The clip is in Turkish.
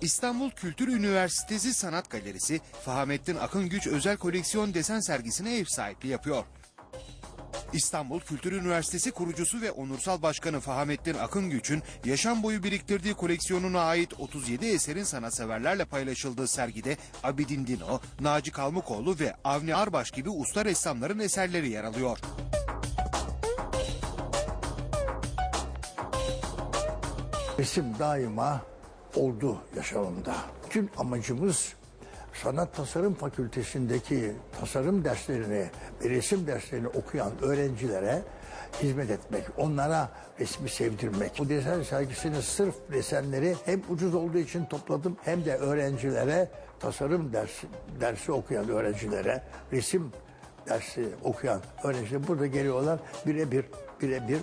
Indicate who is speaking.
Speaker 1: İstanbul Kültür Üniversitesi Sanat Galerisi, Fahamettin Akıngüç Özel Koleksiyon Desen Sergisi'ne ev sahipliği yapıyor. İstanbul Kültür Üniversitesi kurucusu ve onursal başkanı Fahamettin Akıngüç'ün yaşam boyu biriktirdiği koleksiyonuna ait 37 eserin sanatseverlerle paylaşıldığı sergide Abidin Dino, Naci Kalmıkoğlu ve Avni Arbaş gibi usta ressamların eserleri yer alıyor.
Speaker 2: Resim daima oldu yaşamımda. Bütün amacımız sanat tasarım fakültesindeki tasarım derslerini ve resim derslerini okuyan öğrencilere hizmet etmek, onlara resmi sevdirmek. Bu desen sergisini sırf desenleri hem ucuz olduğu için topladım hem de öğrencilere tasarım dersi, dersi okuyan öğrencilere resim dersi okuyan öğrenciler burada geliyorlar birebir birebir